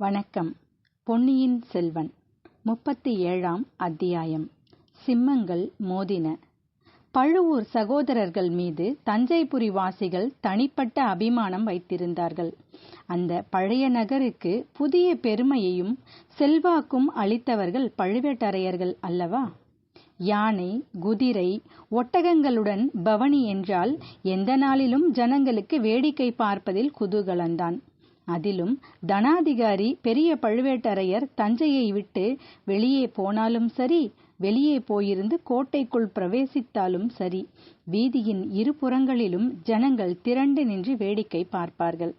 வணக்கம். பொன்னியின் செல்வன் முப்பத்தி ஏழாம் அத்தியாயம். சிம்மங்கள் மோதின. பழுவூர் சகோதரர்கள் மீது தஞ்சைபுரி வாசிகள் தனிப்பட்ட அபிமானம் வைத்திருந்தார்கள். அந்த பழைய நகருக்கு புதிய பெருமையையும் செல்வாக்கும் அளித்தவர்கள் பழுவேட்டரையர்கள் அல்லவா? யானை குதிரை ஒட்டகங்களுடன் பவனி என்றால் எந்த நாளிலும் ஜனங்களுக்கு வேடிக்கை பார்ப்பதில் குதூகலந்தான். அதிலும் தனாதிகாரி பெரிய பழுவேட்டரையர் தஞ்சையை விட்டு வெளியே போனாலும் சரி வெளியே போயிருந்து கோட்டைக்குள் பிரவேசித்தாலும் சரி வீதியின் இருபுறங்களிலும் ஜனங்கள் திரண்டு நின்று வேடிக்கை பார்ப்பார்கள்.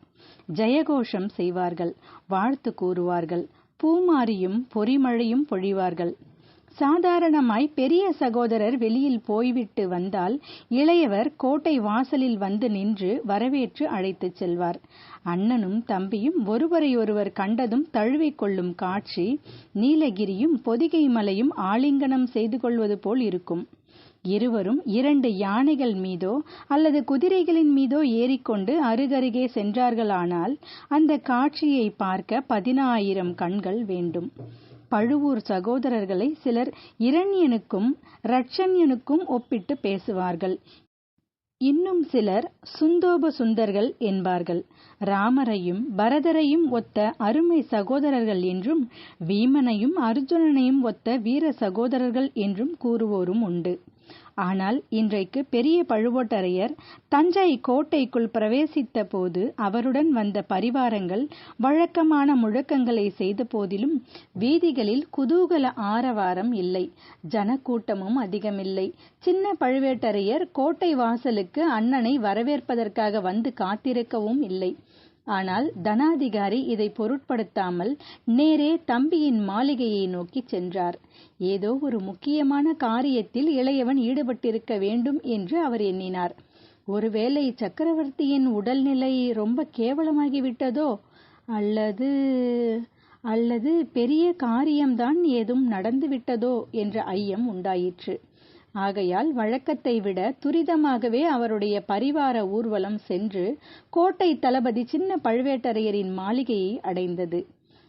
ஜெயகோஷம் செய்வார்கள் வாழ்த்து கூறுவார்கள் பூமாரியும் பொறிமழையும் பொழிவார்கள். சாதாரணமாய் பெரிய சகோதரர் வெளியில் போய்விட்டு வந்தால் இளையவர் கோட்டை வாசலில் வந்து நின்று வரவேற்று அழைத்துச் செல்வார். அண்ணனும் தம்பியும் ஒருவரையொருவர் கண்டதும் தழுவிக்கொள்ளும் காட்சி நீலகிரியும் பொதிகை மலையும் ஆலிங்கனம் செய்து கொள்வது போல் இருக்கும். இருவரும் இரண்டு யானைகள் மீதோ அல்லது குதிரைகளின் மீதோ ஏறிக்கொண்டு அருகருகே சென்றார்களானால் அந்த காட்சியை பார்க்க பதினாயிரம் கண்கள் வேண்டும். பழுவூர் சகோதரர்களை சிலர் இரண்யனுக்கும் ரட்சண்யனுக்கும் ஒப்பிட்டு பேசுவார்கள். இன்னும் சிலர் சுந்தோப சுந்தர்கள் என்பார்கள். ராமரையும் பரதரையும் ஒத்த அருமை சகோதரர்கள் என்றும் வீமனையும் அர்ஜுனனையும் ஒத்த வீர சகோதரர்கள் என்றும் கூறுவோரும் உண்டு. ஆனால் இன்றைக்கு பெரிய பழுவோட்டரையர் தஞ்சை கோட்டைக்குள் பிரவேசித்த போது அவருடன் வந்த பரிவாரங்கள் வழக்கமான முழக்கங்களை செய்த போதிலும் வீதிகளில் குதூகல ஆரவாரம் இல்லை. ஜனக்கூட்டமும் அதிகமில்லை. சின்ன பழுவேட்டரையர் கோட்டை வாசலுக்கு அண்ணனை வரவேற்பதற்காக வந்து காத்திருக்கவும் இல்லை. ஆனால் தனாதிகாரி இதை பொருட்படுத்தாமல் நேரே தம்பியின் மாளிகையை நோக்கி சென்றார். ஏதோ ஒரு முக்கியமான காரியத்தில் இளையவன் ஈடுபட்டிருக்க வேண்டும் என்று அவர் எண்ணினார். ஒருவேளை சக்கரவர்த்தியின் உடல்நிலை ரொம்ப கேவலமாகிவிட்டதோ? அல்லது அல்லது பெரிய காரியம்தான் ஏதும் நடந்துவிட்டதோ? என்ற ஐயம் உண்டாயிற்று. ஆகையால் வழக்கத்தை விட துரிதமாகவே அவருடைய பரிவார ஊர்வலம் சென்று கோட்டை தளபதி சின்ன பழுவேட்டரையரின் மாளிகையை அடைந்தது.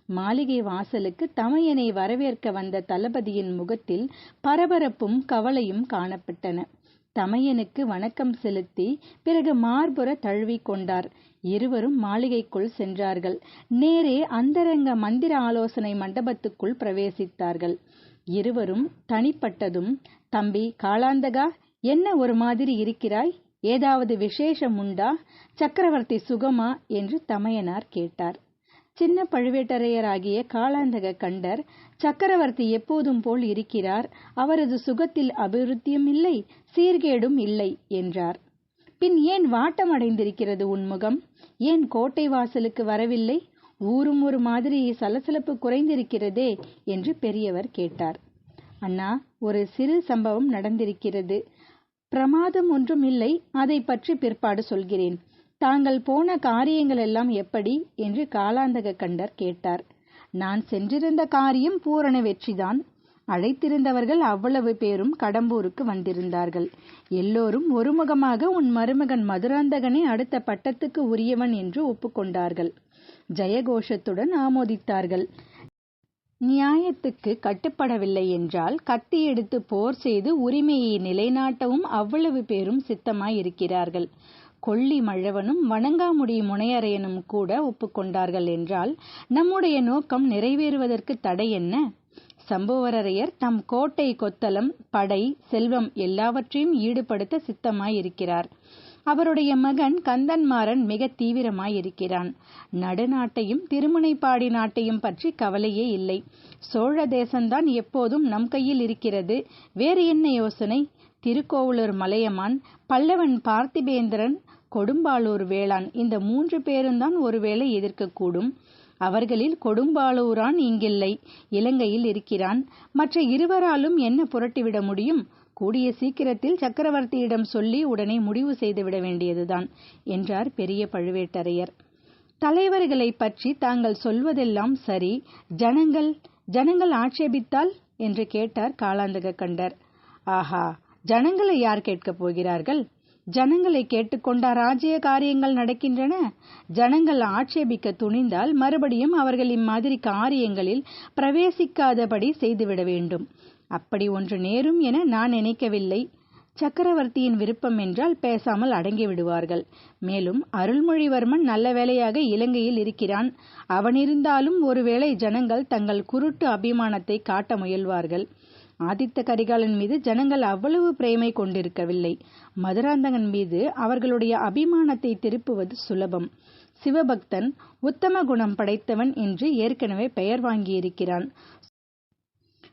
மாளிகை வாசலுக்கு தமையனை வரவேற்க வந்த தளபதியின் முகத்தில் பரபரப்பும் கவலையும் காணப்பட்டன. தமையனுக்கு வணக்கம் செலுத்தி பிறகு மார்புற தழுவி கொண்டார். இருவரும் மாளிகைக்குள் சென்றார்கள். நேரே அந்தரங்க மந்திர ஆலோசனை மண்டபத்துக்குள் பிரவேசித்தார்கள். இருவரும் தனிப்பட்டதும் தம்பி காளாந்தகா என்ன ஒரு மாதிரி இருக்கிறாய்? ஏதாவது விசேஷம் உண்டா? சக்கரவர்த்தி சுகமா? என்று தமையனார் கேட்டார். சின்ன பழுவேட்டரையராகிய காளாந்தக கண்டர் சக்கரவர்த்தி எப்போதும் போல் இருக்கிறார். அவரது சுகத்தில் அபிவிருத்தியும் இல்லை சீர்கேடும் இல்லை என்றார். பின் ஏன் வாட்டம் அடைந்திருக்கிறது உன் முகம்? ஏன் கோட்டை வாசலுக்கு வரவில்லை? ஊரும் ஒரு மாதிரி சலசலப்பு குறைந்திருக்கிறதே என்று பெரியவர் கேட்டார். அண்ணா ஒரு சிறு சம்பவம் நடந்திருக்கிறது. பிரமாதம் ஒன்றும் இல்லை அதை பற்றி பிற்பாடு சொல்கிறேன். தாங்கள் போன காரியங்கள் எல்லாம் எப்படி? என்று காலாந்தக கண்டர் கேட்டார். நான் சென்றிருந்த காரியம் பூரண வெற்றிதான். அழைத்திருந்தவர்கள் அவ்வளவு பேரும் கடம்பூருக்கு வந்திருந்தார்கள். எல்லோரும் ஒருமுகமாக உன் மருமகன் மதுராந்தகனே அடுத்த பட்டத்துக்கு உரியவன் என்று ஒப்புக்கொண்டார்கள். ஜெயகோஷத்துடன் ஆமோதித்தார்கள். நியாயத்துக்கு கட்டுப்படவில்லை என்றால் கத்தி எடுத்து போர் செய்து உரிமையை நிலைநாட்டவும் அவ்வளவு பேரும் சித்தமாயிருக்கிறார்கள். கொள்ளி மழவனும் வணங்காமுடி முனையரையனும் கூட ஒப்புக்கொண்டார்கள் என்றால் நம்முடைய நோக்கம் நிறைவேறுவதற்கு தடை என்ன? சம்புவரையர் தம் கோட்டை கொத்தளம் படை செல்வம் எல்லாவற்றையும் ஈடுபடுத்த சித்தமாயிருக்கிறார். அவருடைய மகன் கந்தன்மாறன் மிக தீவிரமாயிருக்கிறான். நடுநாட்டையும் திருமுனைப்பாடி நாட்டையும் பற்றி கவலையே இல்லை. சோழ தேசம்தான் எப்போதும் நம் கையில் இருக்கிறது. வேறு என்ன யோசனை? திருக்கோவலூர் மலையமான் பல்லவன் பார்த்திபேந்திரன் கொடும்பாளூர் வேளான் இந்த மூன்று பேரும் தான் ஒருவேளை எதிர்க்கக்கூடும். அவர்களில் கொடும்பாளூரான் இங்கில்லை. இலங்கையில் இருக்கிறான். மற்ற இருவராலும் என்ன புரட்டிவிட முடியும்? கூடிய சீக்கிரத்தில் சக்கரவர்த்தியிடம் சொல்லி உடனே முடிவு செய்துவிட வேண்டியதுதான் என்றார் பெரிய பழுவேட்டரையர். தலைவர்களை பற்றி தாங்கள் சொல்வதெல்லாம் சரி ஜனங்கள் ஜனங்கள் ஆட்சேபித்தால்? என்று கேட்டார் காலாந்தக கண்டர். ஆஹா ஜனங்களை யார் கேட்கப் போகிறார்கள்? ஜனங்களை கேட்டுக்கொண்ட ராஜ்ய காரியங்கள் நடக்கின்றன? ஜனங்கள் ஆட்சேபிக்க துணிந்தால் மறுபடியும் அவர்கள் இம்மாதிரி காரியங்களில் பிரவேசிக்காதபடி செய்துவிட வேண்டும். அப்படி ஒன்று நேரும் என நான் நினைக்கவில்லை. சக்கரவர்த்தியின் விருப்பம் என்றால் பேசாமல் அடங்கி விடுவார்கள். மேலும் அருள்மொழிவர்மன் நல்ல வேளையாக இலங்கையில் இருக்கிறான். அவனிருந்தாலும் ஒருவேளை ஜனங்கள் தங்கள் குருட்டு அபிமானத்தை காட்ட முயல்வார்கள். ஆதித்த கரிகாலன் மீது ஜனங்கள் அவ்வளவு பிரேமை கொண்டிருக்கவில்லை. மதுராந்தகன் மீது அவர்களுடைய அபிமானத்தை திருப்புவது சுலபம். சிவபக்தன் உத்தம குணம் படைத்தவன் என்று ஏற்கனவே பெயர் வாங்கியிருக்கிறான்.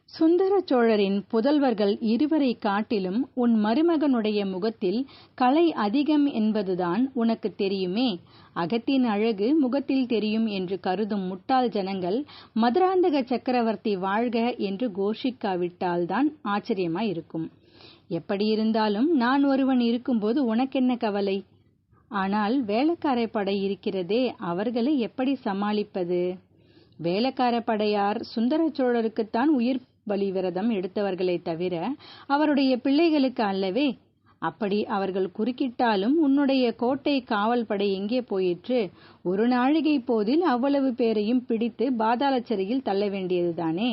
சுந்தர சோழரின் புதல்வர்கள் இருவரை காட்டிலும் உன் மருமகனுடைய முகத்தில் கலை அதிகம் என்பதுதான் உனக்கு தெரியுமே. அகத்தின் அழகு முகத்தில் தெரியும் என்று கருதும் முட்டாள் ஜனங்கள் மதுராந்தக சக்கரவர்த்தி வாழ்க என்று கோஷிக்காவிட்டால்தான் ஆச்சரியமாயிருக்கும். எப்படியிருந்தாலும் நான் ஒருவன் இருக்கும்போது உனக்கென்ன கவலை? ஆனால் வேலைக்கார படை இருக்கிறதே அவர்களை எப்படி சமாளிப்பது? வேலைக்கார படையார் சுந்தர சோழருக்குத்தான் உயிர் பலி விரதம் தவிர அவருடைய பிள்ளைகளுக்கு அல்லவே. அப்படி அவர்கள் குறுக்கிட்டாலும் உன்னுடைய கோட்டை காவல் படை எங்கே போயிற்று? ஒரு நாழிகை போதில் அவ்வளவு பேரையும் பிடித்து பாதாள சிறையில் தள்ள வேண்டியதுதானே?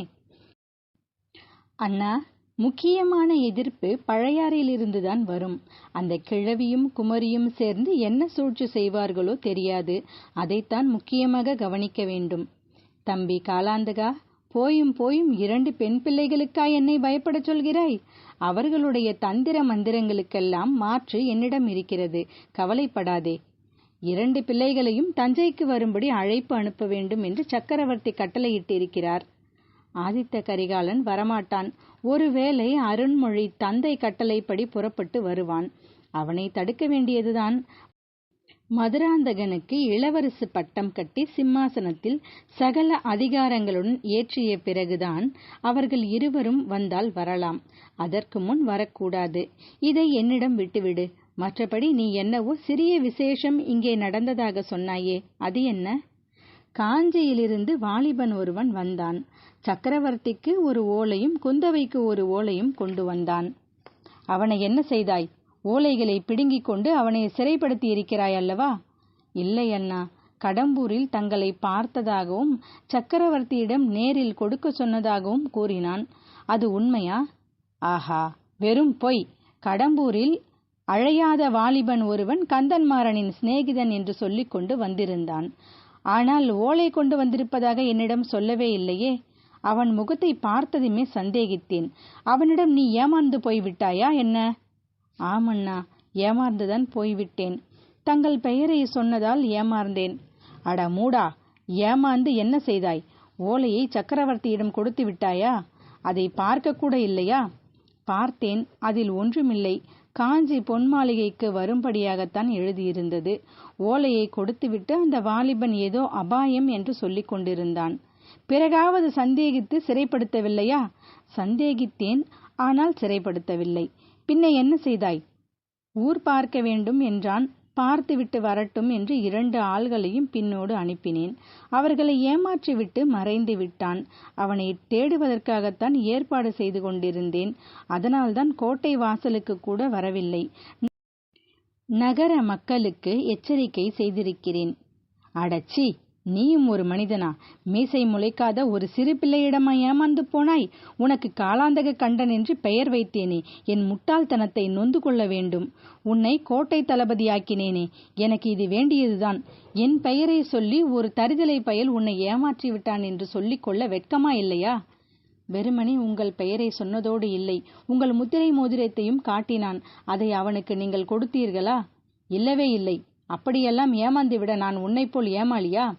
அண்ணா முக்கியமான எதிர்ப்பு பழையாறையிலிருந்துதான் வரும். அந்த கிழவியும் குமரியும் சேர்ந்து என்ன சூழ்ச்சி செய்வார்களோ தெரியாது. அதைத்தான் முக்கியமாக கவனிக்க வேண்டும். தம்பி காலாந்தகா போயும் போயும் இரண்டு பெண் பிள்ளைகளுக்கா என்னை பயப்படச் சொல்கிறாய்? அவர்களுடைய தந்திர மந்திரங்களுக்கெல்லாம் மாற்று என்னிடம் இருக்கிறது. கவலைப்படாதே. இரண்டு பிள்ளைகளையும் தஞ்சைக்கு வரும்படி அழைப்பு அனுப்ப வேண்டும் என்று சக்கரவர்த்தி கட்டளையிட்டிருக்கிறார். ஆதித்த கரிகாலன் வரமாட்டான். ஒருவேளை அருண்மொழி தந்தை கட்டளைப்படி புறப்பட்டு வருவான். அவனை தடுக்க வேண்டியதுதான். மதுராந்தகனுக்கு இளவரசு பட்டம் கட்டி சிம்மாசனத்தில் சகல அதிகாரங்களுடன் ஏற்றிய பிறகுதான் அவர்கள் இருவரும் வந்தால் வரலாம். அதற்கு முன் வரக்கூடாது. இதை என்னிடம் விட்டுவிடு. மற்றபடி நீ என்னவோ சிறிய விசேஷம் இங்கே நடந்ததாக சொன்னாயே. அது என்ன? காஞ்சியிலிருந்து வாலிபன் ஒருவன் வந்தான். சக்கரவர்த்திக்கு ஒரு ஓலையும் குந்தவைக்கு ஒரு ஓலையும் கொண்டு வந்தான். அவனை என்ன செய்தாய்? ஓலைகளை பிடுங்கிக் கொண்டு அவனை சிறைப்படுத்தி இருக்கிறாய் அல்லவா? இல்லை அண்ணா. கடம்பூரில் தங்களை பார்த்ததாகவும் சக்கரவர்த்தியிடம் நேரில் கொடுக்க சொன்னதாகவும் கூறினான். அது உண்மையா? ஆஹா. வெறும் பொய். கடம்பூரில் அழையாத வாலிபன் ஒருவன் கந்தன்மாறனின் சிநேகிதன் என்று சொல்லிக் கொண்டு வந்திருந்தான். ஆனால் ஓலை கொண்டு வந்திருப்பதாக என்னிடம் சொல்லவே இல்லையே. அவன் முகத்தை பார்த்ததுமே சந்தேகித்தேன். அவனிடம் நீ ஏமாந்து போய்விட்டாயா என்ன? ஆமண்ணா ஏமாந்துதான் போய்விட்டேன். தங்கள் பெயரை சொன்னதால் ஏமாந்தேன். அட மூடா ஏமாந்து என்ன செய்தாய்? ஓலையை சக்கரவர்த்தியிடம் கொடுத்து விட்டாயா? அதை பார்க்க கூட இல்லையா? பார்த்தேன் அதில் ஒன்றுமில்லை. காஞ்சி பொன் மாளிகைக்கு வரும்படியாகத்தான் எழுதியிருந்தது. ஓலையை கொடுத்துவிட்டு அந்த வாலிபன் ஏதோ அபாயம் என்று சொல்லிக் கொண்டிருந்தான். பிறகாவது சந்தேகித்து சிறைப்படுத்தவில்லையா? சந்தேகித்தேன் ஆனால் சிறைப்படுத்தவில்லை. பின்ன என்ன செய்தாய்? ஊர் பார்க்க வேண்டும் என்றான். பார்த்துவிட்டு வரட்டும் என்று இரண்டு ஆள்களையும் பின்னோடு அனுப்பினேன். அவர்களை ஏமாற்றிவிட்டு மறைந்து விட்டான். அவனை தேடுவதற்காகத்தான் ஏற்பாடு செய்து கொண்டிருந்தேன். அதனால்தான் கோட்டை வாசலுக்கு கூட வரவில்லை. நகர மக்களுக்கு எச்சரிக்கை செய்திருக்கிறேன். அடச்சி! நீயும் ஒரு மனிதனா? மீசை முளைக்காத ஒரு சிறு பிள்ளையிடமா ஏமாந்து போனாய்? உனக்கு காலாந்தக கண்டன் என்று பெயர் வைத்தேனே. என் முட்டாள்தனத்தை நொந்து கொள்ள வேண்டும். உன்னை கோட்டை தளபதியாக்கினேனே. எனக்கு இது வேண்டியதுதான். என் பெயரை சொல்லி ஒரு தரிதலை பயல் உன்னை ஏமாற்றி விட்டான் என்று சொல்லிக் கொள்ள வெட்கமா இல்லையா? வெறுமனே உங்கள் பெயரை சொன்னதோடு இல்லை. உங்கள் முத்திரை மோதிரத்தையும் காட்டினான். அதை அவனுக்கு நீங்கள் கொடுத்தீர்களா? இல்லவே இல்லை. அப்படியெல்லாம் ஏமாந்துவிட நான் உன்னைப் போல் ஏமாளியா?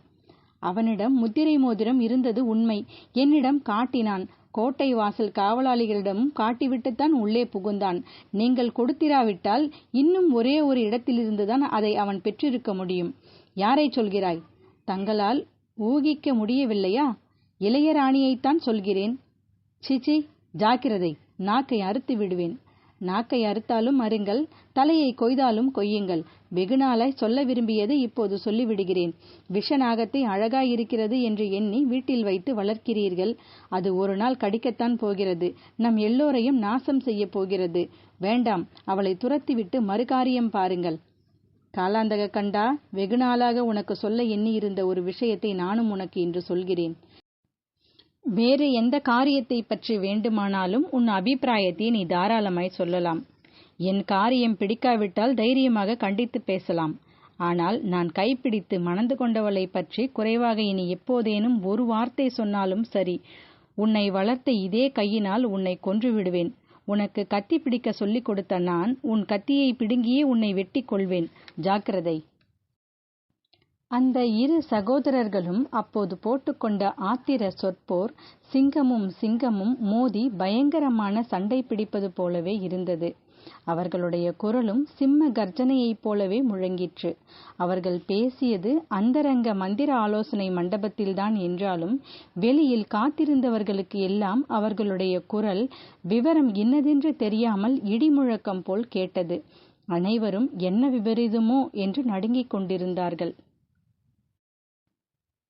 அவனிடம் முத்திரை மோதிரம் இருந்தது உண்மை. என்னிடம் காட்டினான். கோட்டை வாசல் காவலாளிகளிடமும் காட்டிவிட்டுத்தான் உள்ளே புகுந்தான். நீங்கள் கொடுத்திராவிட்டால் இன்னும் ஒரே ஒரு இடத்திலிருந்துதான் அதை அவன் பெற்றிருக்க முடியும். யாரை சொல்கிறாய்? தங்களால் ஊகிக்க முடியவில்லையா? இளையராணியைத்தான் சொல்கிறேன். சிச்சி ஜாக்கிரதை. நாக்கை அறுத்து விடுவேன். நாக்கை அறுத்தாலும் அருங்கள் தலையை கொய்தாலும் கொய்யுங்கள். வெகுநாளாய் சொல்ல விரும்பியது இப்போது சொல்லிவிடுகிறேன். விஷநாகத்தை அழகாயிருக்கிறது என்று எண்ணி வீட்டில் வைத்து வளர்க்கிறீர்கள். அது ஒரு நாள் கடிக்கத்தான் போகிறது. நம் எல்லோரையும் நாசம் செய்ய போகிறது. வேண்டாம் அவளை துரத்திவிட்டு மறுகாரியம் பாருங்கள். காலாந்தக கண்டா வெகுநாளாக உனக்கு சொல்ல எண்ணியிருந்த ஒரு விஷயத்தை நானும் உனக்கு இன்று சொல்கிறேன். வேறு எந்த காரியத்தை பற்றி வேண்டுமானாலும் உன் அபிப்பிராயத்தை நீ தாராளமாய் சொல்லலாம். என் காரியம் பிடிக்காவிட்டால் தைரியமாக கண்டித்து பேசலாம். ஆனால் நான் கைப்பிடித்து மணந்து கொண்டவளை பற்றி குறைவாக இனி எப்போதேனும் ஒரு வார்த்தை சொன்னாலும் சரி உன்னை வளர்த்த இதே கையினால் உன்னை கொன்று விடுவேன் உனக்கு கத்தி பிடிக்க சொல்லிக் கொடுத்த நான் உன் கத்தியை பிடுங்கியே உன்னை வெட்டி கொள்வேன். ஜாக்கிரதை. அந்த இரு சகோதரர்களும் அப்போது போட்டுக்கொண்ட ஆத்திர சொற்போர் சிங்கமும் சிங்கமும் மோதி பயங்கரமான சண்டை பிடிப்பது போலவே இருந்தது. அவர்களுடைய குரலும் சிம்ம கர்ஜனையைப் போலவே முழங்கிற்று. அவர்கள் பேசியது அந்தரங்க மந்திர ஆலோசனை மண்டபத்தில்தான் என்றாலும் வெளியில் காத்திருந்தவர்களுக்கு எல்லாம் அவர்களுடைய குரல் விவரம் இன்னதென்று தெரியாமல் இடிமுழக்கம் போல் கேட்டது. அனைவரும் என்ன விபரீதமோ என்று நடுங்கிக் கொண்டிருந்தார்கள்.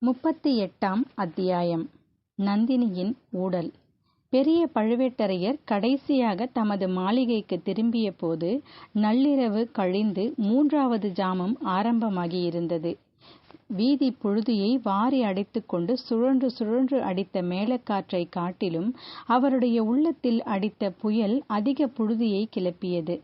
முப்பத்தி எட்டாம் அத்தியாயம். நந்தினியின் ஊடல். பெரிய பழுவேட்டரையர் கடைசியாக தமது மாளிகைக்கு திரும்பிய போது நள்ளிரவு கழிந்து மூன்றாவது ஜாமம் ஆரம்பமாகியிருந்தது. வீதி புழுதியை வாரி அடைத்துக்கொண்டு சுழன்று சுழன்று அடித்த மேலக்காற்றை காட்டிலும் அவருடைய உள்ளத்தில் அடித்த புயல் அதிக புழுதியை கிளப்பியது.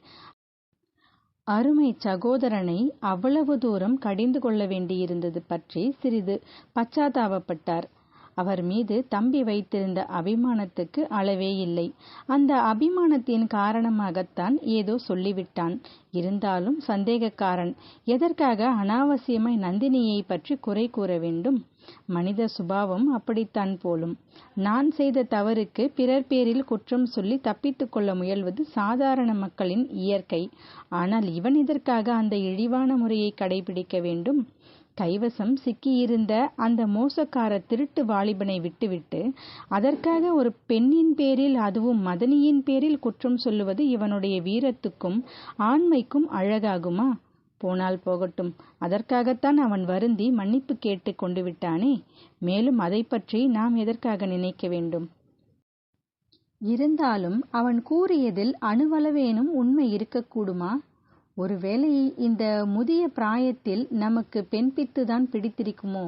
அருமை சகோதரனை அவ்வளவு தூரம் கடிந்து கொள்ள வேண்டியிருந்தது பற்றி சிறிது பச்சாதாபப்பட்டார் அவர் மீது தம்பி வைத்திருந்த அபிமானத்துக்கு அளவே இல்லை. அந்த அபிமானத்தின் காரணமாகத்தான் ஏதோ சொல்லிவிட்டான். இருந்தாலும் சந்தேகக்காரன் எதற்காக அனாவசியமாய் நந்தினியை பற்றி குறை கூற வேண்டும்? மனித சுபாவம் அப்படித்தான் போலும். நான் செய்த தவறுக்கு பிறர் பேரில் குற்றம் சொல்லி தப்பித்துக் கொள்ள முயல்வது சாதாரண மக்களின் இயற்கை. ஆனால் இவன் இதற்காக அந்த இழிவான முறையை கடைபிடிக்க வேண்டும்? கைவசம் சிக்கியிருந்த அந்த மோசக்கார திருட்டு வாலிபனை விட்டுவிட்டு அதற்காக ஒரு பெண்ணின் பேரில் அதுவும் மதனியின் பேரில் குற்றம் சொல்லுவது இவனுடைய வீரத்துக்கும் ஆண்மைக்கும் அழகாகுமா? போனால் போகட்டும். அதற்காகத்தான் அவன் வருந்தி மன்னிப்பு கேட்டு கொண்டு விட்டானே. மேலும் அதை பற்றி நாம் எதற்காக நினைக்க வேண்டும்? இருந்தாலும் அவன் கூறியதில் அணுவளவேனும் உண்மை இருக்கக்கூடுமா? ஒருவேளை இந்த முதிய பிராயத்தில் நமக்கு பெண் பித்துதான் பிடித்திருக்குமோ?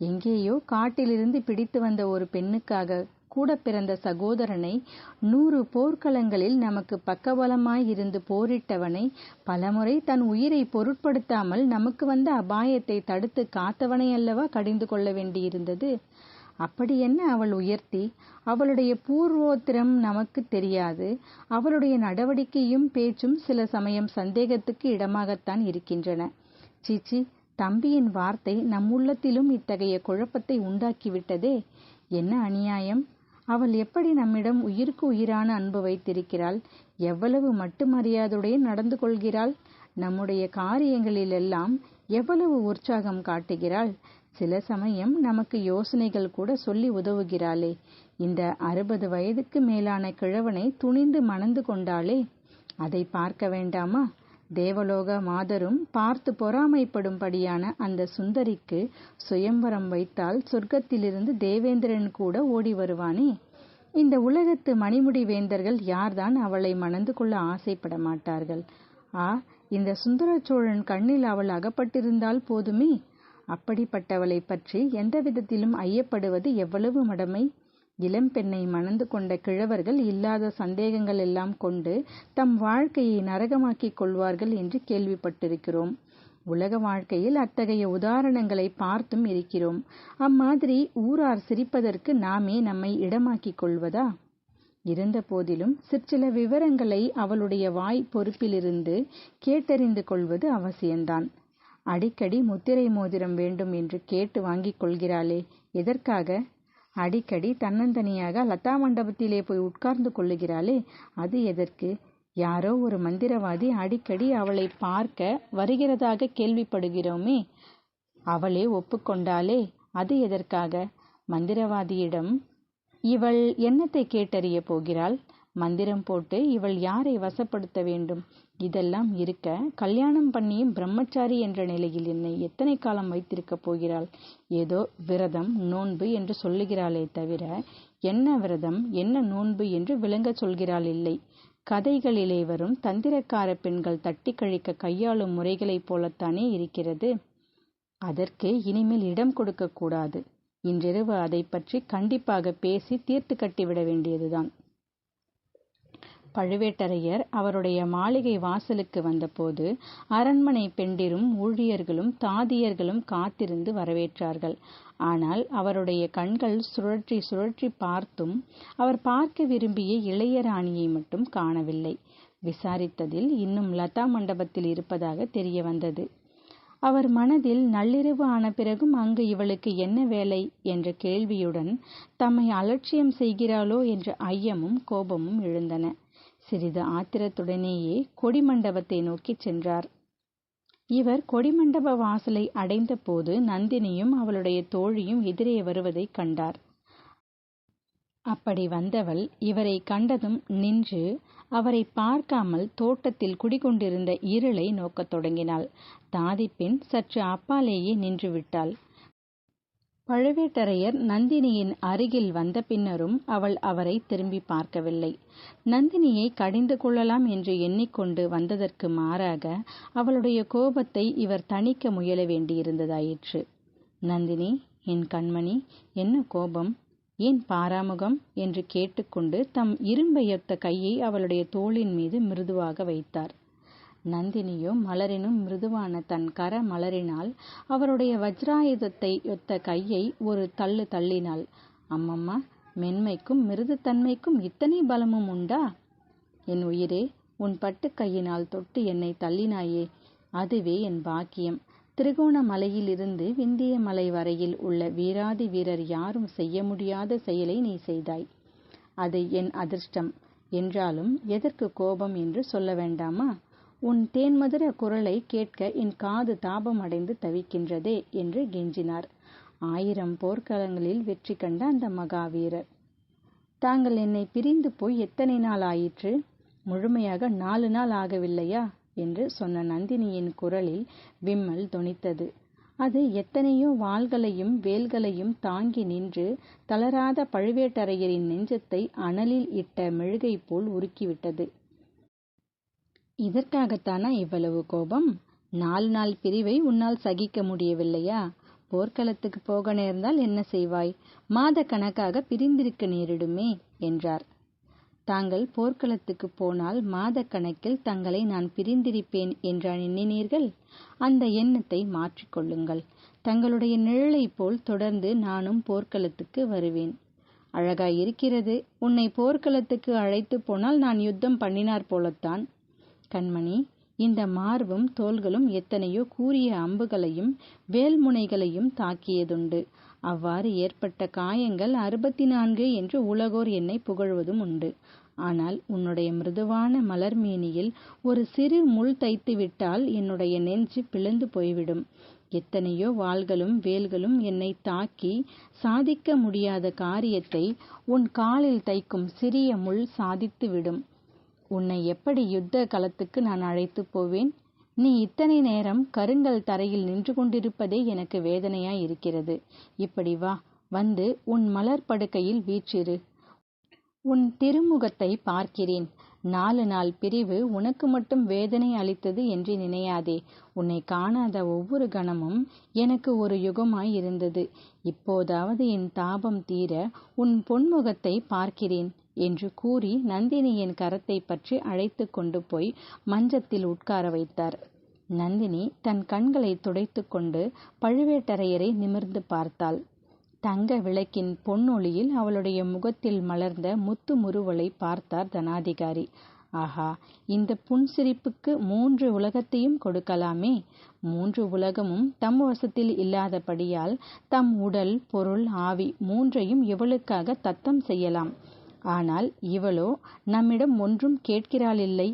எங்கேயோ காட்டிலிருந்து பிடித்து வந்த ஒரு பெண்ணுக்காக கூட பிறந்த சகோதரனை நூறு போர்க்களங்களில் நமக்கு பக்கபலமாய் இருந்து போரிட்டவனை பலமுறை தன் உயிரை பொருட்படுத்தாமல் நமக்கு வந்த அபாயத்தை தடுத்து காத்தவனை அல்லவா கடிந்து கொள்ள வேண்டியிருந்தது? அப்படி என்ன அவள் உயர்த்தி? அவளுடைய பூர்வோத்திரம் நமக்கு தெரியாது. அவளுடைய நடவடிக்கையும் பேச்சும் சில சமயம் சந்தேகத்துக்கு இடமாகத்தான் இருக்கின்றன. சீச்சி தம்பியின் வார்த்தை நம் உள்ளத்திலும் இத்தகைய குழப்பத்தை உண்டாக்கிவிட்டதே. என்ன அநியாயம்? அவள் எப்படி நம்மிடம் உயிருக்கு உயிரான அன்பு வைத்திருக்கிறாள்? எவ்வளவு மட்டு மரியாதையுடன் நடந்து கொள்கிறாள்? நம்முடைய காரியங்களிலெல்லாம் எவ்வளவு உற்சாகம் காட்டுகிறாள்? சில சமயம் நமக்கு யோசனைகள் கூட சொல்லி உதவுகிறாளே. இந்த அறுபது வயதுக்கு மேலான கிழவனை துணிந்து மணந்து கொண்டாளே. அதை பார்க்க வேண்டாமா? தேவலோக மாதரும் பார்த்து பொறாமைப்படும்படியான அந்த சுந்தரிக்கு சுயம்பரம் வைத்தால் சொர்க்கத்திலிருந்து தேவேந்திரன் கூட ஓடி வருவானே? இந்த உலகத்து மணிமுடி வேந்தர்கள் யார்தான் அவளை மணந்து கொள்ள ஆசைப்பட மாட்டார்கள்? ஆ இந்த சுந்தர சோழன் கண்ணில் அவள் அகப்பட்டிருந்தால் போதுமே? அப்படிப்பட்டவளை பற்றி எந்த விதத்திலும் ஐயப்படுவது எவ்வளவு மடமை? இளம்பெண்ணை மணந்து கொண்ட கிழவர்கள் இல்லாத சந்தேகங்கள் எல்லாம் கொண்டு தம் வாழ்க்கையை நரகமாக்கிக் கொள்வார்கள் என்று கேள்விப்பட்டிருக்கிறோம். உலக வாழ்க்கையில் அத்தகைய உதாரணங்களை பார்த்தும் இருக்கிறோம். அம்மாதிரி ஊரார் சிரிப்பதற்கு நாமே நம்மை இடமாக்கிக் கொள்வதா? இருந்த போதிலும் சிற்சில விவரங்களை அவளுடைய வாய் பொறுப்பிலிருந்து கேட்டறிந்து கொள்வது அவசியம்தான். அடிக்கடி முத்திரை மோதிரம் வேண்டும் என்று கேட்டு வாங்கிக் கொள்கிறாளே எதற்காக? அடிக்கடி தன்னந்தனியாக லதா மண்டபத்திலே போய் உட்கார்ந்து கொள்ளுகிறாளே அது எதற்கு? யாரோ ஒரு மந்திரவாதி அடிக்கடி அவளை பார்க்க வருகிறதாக கேள்விப்படுகிறோமே. அவளே ஒப்புக்கொண்டாளே அது எதற்காக? மந்திரவாதியிடம் இவள் என்னத்தை கேட்டறிய போகிறாள்? மந்திரம் போட்டு இவள் யாரை வசப்படுத்த வேண்டும்? இதெல்லாம் இருக்க கல்யாணம் பண்ணியும் பிரம்மச்சாரி என்ற நிலையில் என்னை எத்தனை காலம் வைத்திருக்கப் போகிறாள்? ஏதோ விரதம் நோன்பு என்று சொல்லுகிறாளே தவிர என்ன விரதம் என்ன நோன்பு என்று விளங்கச் சொல்கிறாள் இல்லை. கதைகளிலே வரும் தந்திரக்கார பெண்கள் தட்டி கழிக்க கையாளும் முறைகளைப் போலத்தானே இருக்கிறது. அதற்கு இனிமேல் இடம் கொடுக்கக்கூடாது இன்றிரவு அதை பற்றி கண்டிப்பாக பேசி தீர்த்து கட்டிவிட வேண்டியதுதான். பழுவேட்டரையர் அவருடைய மாளிகை வாசலுக்கு வந்தபோது அரண்மனை பெண்டிரும் ஊழியர்களும் தாதியர்களும் காத்திருந்து வரவேற்றார்கள். ஆனால் அவருடைய கண்கள் சுழற்றி சுழற்றி பார்த்தும் அவர் பார்க்க விரும்பிய இளையராணியை மட்டும் காணவில்லை. விசாரித்ததில் இன்னும் லதா மண்டபத்தில் இருப்பதாக தெரிய வந்தது. அவர் மனதில் நள்ளிரவு ஆன பிறகும் அங்கு இவளுக்கு என்ன வேலை என்ற கேள்வியுடன் தம்மை அலட்சியம் செய்கிறாளோ என்ற ஐயமும் கோபமும் எழுந்தன. சிறிது ஆத்திரத்துடனேயே கொடிமண்டபத்தை நோக்கி சென்றார். இவர் கொடிமண்டப வாசலை அடைந்த போது நந்தினியும் அவளுடைய தோழியும் எதிரே வருவதை கண்டார். அப்படி வந்தவள் இவரை கண்டதும் நின்று அவரை பார்க்காமல் தோட்டத்தில் குடிகொண்டிருந்த இருளை நோக்கத் தொடங்கினாள். தாதிப்பெண் சற்று அப்பாலேயே நின்றுவிட்டாள். பழுவேட்டரையர் நந்தினியின் அருகில் வந்த பின்னரும் அவள் அவரை திரும்பி பார்க்கவில்லை. நந்தினியை கடிந்து கொள்ளலாம் என்று எண்ணிக்கொண்டு வந்ததற்கு மாறாக அவளுடைய கோபத்தை இவர் தணிக்க முயல வேண்டியிருந்ததாயிற்று. நந்தினி என் கண்மணி என்ன கோபம்? ஏன் பாராமுகம்? என்று கேட்டுக்கொண்டு தம் இரும்பையொத்த கையை அவளுடைய தோளின் மீது மிருதுவாக வைத்தார். நந்தினியோ மலரினும் மிருதுவான தன் கர மலரினால் அவருடைய வஜ்ராயுதத்தை ஒத்த கையை ஒரு தள்ளு தள்ளினாள். அம்மம்மா மென்மைக்கும் மிருதுத்தன்மைக்கும் இத்தனை பலமும் உண்டா? என் உயிரே உன் பட்டு கையினால் தொட்டு என்னை தள்ளினாயே. அதுவே என் பாக்கியம். திருகோணமலையிலிருந்து விந்திய மலை வரையில் உள்ள வீராதி வீரர் யாரும் செய்ய முடியாத செயலை நீ செய்தாய். அது என் அதிர்ஷ்டம். என்றாலும் எதற்கு கோபம் என்று சொல்ல வேண்டாமா? உன் தேன்மதுர குரலை கேட்க என் காது தாபம் அடைந்து தவிக்கின்றதே என்று கெஞ்சினார். ஆயிரம் போர்க்களங்களில் வெற்றி கண்ட அந்த மகாவீரர். தாங்கள் என்னை பிரிந்து போய் எத்தனை நாள் ஆயிற்று? முழுமையாக நாலு நாள் ஆகவில்லையா? என்று சொன்ன நந்தினியின் குரலில் விம்மல் தொனித்தது. அது எத்தனையோ வாள்களையும் வேல்களையும் தாங்கி நின்று தளராத பழுவேட்டரையரின் நெஞ்சத்தை அனலில் இட்ட மெழுகை போல் உருக்கிவிட்டது. இதற்காகத்தானா இவ்வளவு கோபம்? நாலு நாள் பிரிவை உன்னால் சகிக்க முடியவில்லையா? போர்க்களத்துக்கு போக நேர்ந்தால் என்ன செய்வாய்? மாத கணக்காக பிரிந்திருக்க நேரிடுமே என்றார். தாங்கள் போர்க்களத்துக்கு போனால் மாதக்கணக்கில் தங்களை நான் பிரிந்திருப்பேன் என்றா எண்ணினீர்கள் அந்த எண்ணத்தை மாற்றிக்கொள்ளுங்கள் தங்களுடைய நிழலைப் போல் தொடர்ந்து நானும் போர்க்களத்துக்கு வருவேன். அழகாய் இருக்கிறது உன்னை போர்க்களத்துக்கு அழைத்து போனால் நான் யுத்தம் பண்ணினார் போலத்தான். கண்மணி இந்த மார்பும் தோள்களும் எத்தனையோ கூரிய அம்புகளையும் வேல்முனைகளையும் தாக்கியதுண்டு. அவ்வாறு ஏற்பட்ட காயங்கள் அறுபத்தி நான்கு என்று உலகோர் என்னை புகழ்வதும் உண்டு. ஆனால் உன்னுடைய மிருதுவான மலர்மேனியில் ஒரு சிறு முள் தைத்து விட்டால் என்னுடைய நெஞ்சு பிளந்து போய்விடும். எத்தனையோ வாள்களும் வேல்களும் என்னை தாக்கி சாதிக்க முடியாத காரியத்தை உன் காலில் தைக்கும் சிறிய முள் சாதித்துவிடும். உன்னை எப்படி யுத்த களத்துக்கு நான் அழைத்து போவேன்? நீ இத்தனை நேரம் கருங்கல் தரையில் நின்று கொண்டிருப்பதே எனக்கு வேதனையாய் இருக்கிறது. இப்படி வா வந்து உன் மலர் படுக்கையில் வீற்றிரு. உன் திருமுகத்தை பார்க்கிறேன். நாலு நாள் பிரிவு உனக்கு மட்டும் வேதனை அளித்தது என்று நினையாதே. உன்னை காணாத ஒவ்வொரு கணமும் எனக்கு ஒரு யுகமாய் இருந்தது. இப்போதாவது என் தாபம் தீர உன் பொன்முகத்தை பார்க்கிறேன். என்று கூறி நந்தினியின் கரத்தை பற்றி அழைத்து கொண்டு போய் மஞ்சத்தில் உட்கார வைத்தார். நந்தினி தன் கண்களை துடைத்து கொண்டு பழுவேட்டரையரை நிமிர்ந்து பார்த்தாள். தங்க விளக்கின் பொன்னொளியில் அவளுடைய முகத்தில் மலர்ந்த முத்து முறுவலை பார்த்தார் தனாதிகாரி. ஆஹா இந்த புன்சிரிப்புக்கு மூன்று உலகத்தையும் கொடுக்கலாமே. மூன்று உலகமும் தம் வசத்தில் இல்லாதபடியால் தம் உடல் பொருள் ஆவி மூன்றையும் இவளுக்காக தத்தம் செய்யலாம்? ஆனால் இவளோ நம்மிடம் ஒன்றும் கேட்கிறாளில்லை.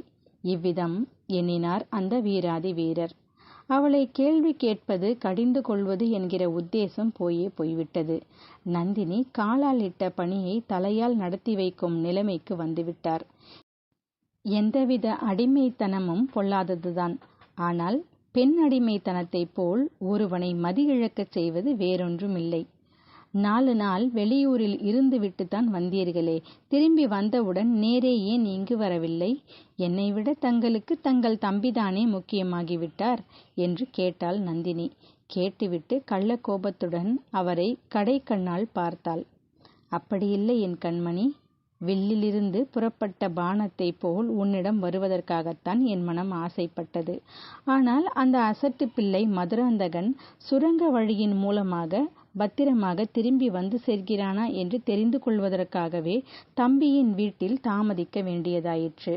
இவ்விதம் எண்ணினார் அந்த வீராதி வீரர். அவளை கேள்வி கேட்பது கடிந்து கொள்வது என்கிற உத்தேசம் போயே போய்விட்டது. நந்தினி காலால் இட்ட பணியை தலையால் நடத்தி வைக்கும் நிலைமைக்கு வந்துவிட்டார். எந்தவித அடிமைத்தனமும் பொல்லாததுதான். ஆனால் பெண் அடிமைத்தனத்தைப் போல் ஒருவனை மதியிழக்கச் செய்வது வேறொன்றுமில்லை. நாலு நாள் வெளியூரில் இருந்துவிட்டுத்தான் வந்தீர்களே. திரும்பி வந்தவுடன் நேரே ஏன் இங்கு வரவில்லை? என்னை விட தங்களுக்கு தங்கள் தம்பிதானே முக்கியமாகிவிட்டார் என்று கேட்டாள் நந்தினி. கேட்டுவிட்டு கள்ள கோபத்துடன் அவரை கடை கண்ணால் பார்த்தாள் அப்படியில்லை என் கண்மணி. வில்லிலிருந்து புறப்பட்ட பானத்தை போல் உன்னிடம் வருவதற்காகத்தான் என் மனம் ஆசைப்பட்டது. ஆனால் அந்த அசட்டு பிள்ளை மதுராந்தகன் சுரங்க வழியின் மூலமாக பத்திரமாக திரும்பி வந்து சேர்கிறானா என்று தெரிந்து கொள்வதற்காகவே தம்பியின் வீட்டில் தாமதிக்க வேண்டியதாயிற்று.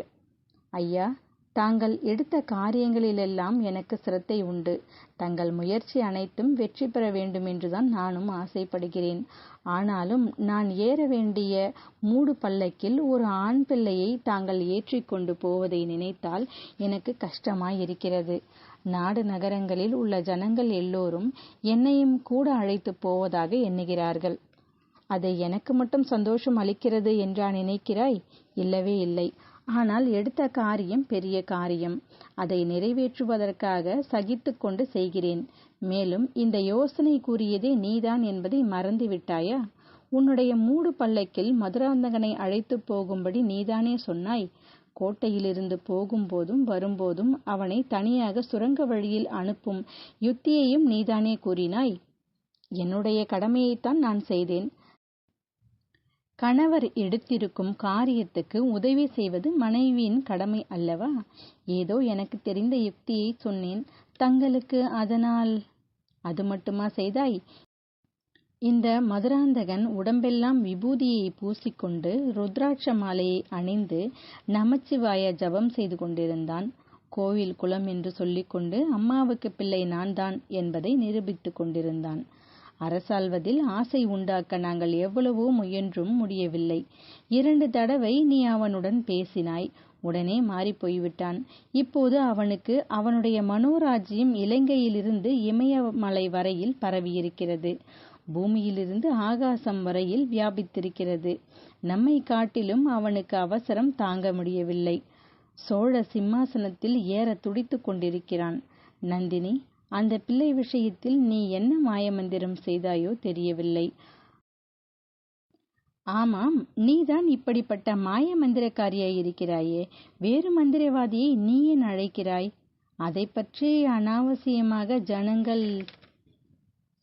ஐயா தாங்கள் எடுத்த காரியங்களிலெல்லாம் எனக்கு சிரத்தை உண்டு. தங்கள் முயற்சி அனைத்தும் வெற்றி பெற வேண்டும் என்றுதான் நானும் ஆசைப்படுகிறேன். ஆனாலும் நான் ஏற வேண்டிய மூடு பல்லக்கில் ஒரு ஆண் பிள்ளையை தாங்கள் ஏற்றிக்கொண்டு போவதை நினைத்தால் எனக்கு கஷ்டமாயிருக்கிறது. நாடு நகரங்களில் உள்ள ஜனங்கள் எல்லோரும் என்னையும் கூட அழைத்து போவதாக எண்ணுகிறார்கள். அதை எனக்கு மட்டும் சந்தோஷம் அளிக்கிறது என்றா நினைக்கிறாய்? இல்லவே இல்லை. ஆனால் எடுத்த காரியம் பெரிய காரியம். அதை நிறைவேற்றுவதற்காக சகித்து கொண்டு செய்கிறேன். மேலும் இந்த யோசனை கூறியதே நீதான் என்பதை மறந்துவிட்டாயா? உன்னுடைய மூடு பல்லக்கில் மதுராந்தகனை அழைத்து போகும்படி நீதானே சொன்னாய்? கோட்டையிலிருந்து போகும்போதும் வரும்போதும் அவனை தனியாக சுரங்க வழியில் அனுப்பும் யுத்தியையும் நீதானே கூறினாய். என்னுடைய கடமையைத்தான் நான் செய்தேன். கணவர் எடுத்திருக்கும் காரியத்துக்கு உதவி செய்வது மனைவியின் கடமை அல்லவா? ஏதோ எனக்கு தெரிந்த யுக்தியை சொன்னேன். தங்களுக்கு அதனால் அது மட்டுமா செய்தாய்? இந்த மதுராந்தகன் உடம்பெல்லாம் விபூதியை பூசிக்கொண்டு ருத்ராட்ச மாலையை அணிந்து நமச்சிவாய ஜபம் செய்து கொண்டிருந்தான். கோவில் குளம் என்று சொல்லிக்கொண்டு அம்மாவுக்கு பிள்ளை நான் தான் என்பதை நிரூபித்துக் கொண்டிருந்தான். அரசாள்வதில் ஆசை உண்டாக்க நாங்கள் எவ்வளவோ முயன்றும் முடியவில்லை. இரண்டு தடவை நீ அவனுடன் பேசினாய். உடனே மாறிப் போய்விட்டான். இப்போது அவனுக்கு அவனுடைய மனோராஜ்யம் இலங்கையிலிருந்து இமயமலை வரையில் பரவியிருக்கிறது. பூமியிலிருந்து ஆகாசம் வரையில் வியாபித்திருக்கிறது. நம்மை காட்டிலும் அவனுக்கு அவசரம் தாங்க முடியவில்லை. சோழ சிம்மாசனத்தில் ஏற துடித்துக் கொண்டிருக்கிறான். நந்தினி அந்த பிள்ளை விஷயத்தில் நீ என்ன மாயமந்திரம் செய்தாயோ தெரியவில்லை. ஆமாம் நீதான் இப்படிப்பட்ட மாய மந்திரக்காரியாயிருக்கிறாயே வேறு மந்திரவாதியை நீ ஏன் அழைக்கிறாய்? அதை பற்றி அனாவசியமாக ஜனங்கள்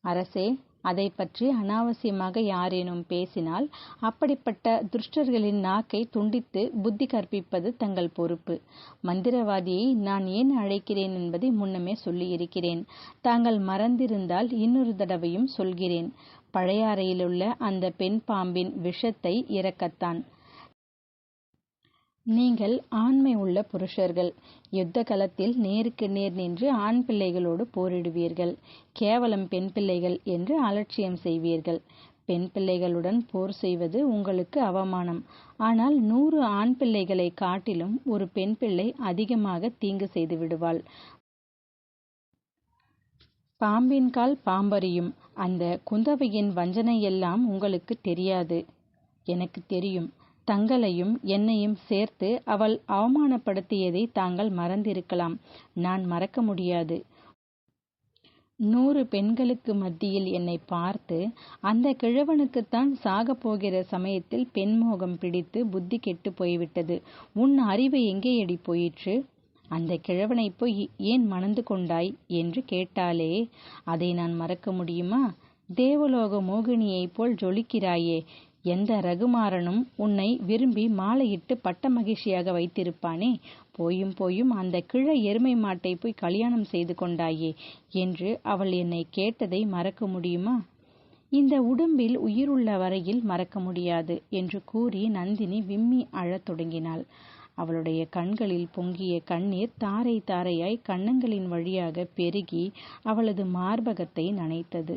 அரசே அதை பற்றி அனாவசியமாக யாரேனும் பேசினால் அப்படிப்பட்ட துஷ்டர்களின் நாக்கை துண்டித்து புத்தி கற்பிப்பது தங்கள் பொறுப்பு. மந்திரவாதியை நான் ஏன் அழைக்கிறேன் என்பதை முன்னமே சொல்லியிருக்கிறேன். தாங்கள் மறந்திருந்தால் இன்னொரு தடவையும் சொல்கிறேன். பழையாறையிலுள்ள அந்த பெண் பாம்பின் விஷத்தை இறக்கத்தான். நீங்கள் ஆண்மை உள்ள புருஷர்கள். யுத்த களத்தில் நேருக்கு நேர் நின்று ஆண் பிள்ளைகளோடு போரிடுவீர்கள். கேவலம் பெண் பிள்ளைகள் என்று அலட்சியம் செய்வீர்கள். பெண் பிள்ளைகளுடன் போர் செய்வது உங்களுக்கு அவமானம். ஆனால் நூறு ஆண் பிள்ளைகளை காட்டிலும் ஒரு பெண் பிள்ளை அதிகமாக தீங்கு செய்து விடுவாள். பாம்பின் கால் பாம்பறியும். அந்த குந்தவையின் வஞ்சனையெல்லாம் உங்களுக்கு தெரியாது. எனக்கு தெரியும். தங்களையும் என்னையும் சேர்த்து அவள் அவமானப்படுத்தியதை தாங்கள் மறந்திருக்கலாம். நான் மறக்க முடியாது. நூறு பெண்களுக்கு மத்தியில் என்னை பார்த்து அந்த கிழவனுக்குத்தான் சாகப் போகிற சமயத்தில் பெண்மோகம் பிடித்து புத்தி கெட்டு போய்விட்டது. உன் அறிவு எங்கேயடி போயிற்று? அந்த கிழவனை போய் ஏன் மணந்து கொண்டாய் என்று கேட்டாலே அதை நான் மறக்க முடியுமா? தேவலோக மோகினியைப் போல் ஜொலிக்கிறாயே எந்த ரகுமாரனும் உன்னை விரும்பி மாலையிட்டு பட்ட மகிழ்ச்சியாக வைத்திருப்பானே? போயும் போயும் அந்த கிழ எருமை மாட்டை போய் கல்யாணம் செய்து கொண்டாயே என்று அவள் என்னை கேட்டதை மறக்க முடியுமா? இந்த உடம்பில் உயிருள்ள வரையில் மறக்க முடியாது என்று கூறி நந்தினி விம்மி அழத் தொடங்கினாள். அவளுடைய கண்களில் பொங்கிய கண்ணீர் தாரை தாரையாய் கன்னங்களின் வழியாக பெருகி அவளது மார்பகத்தை நனைத்தது.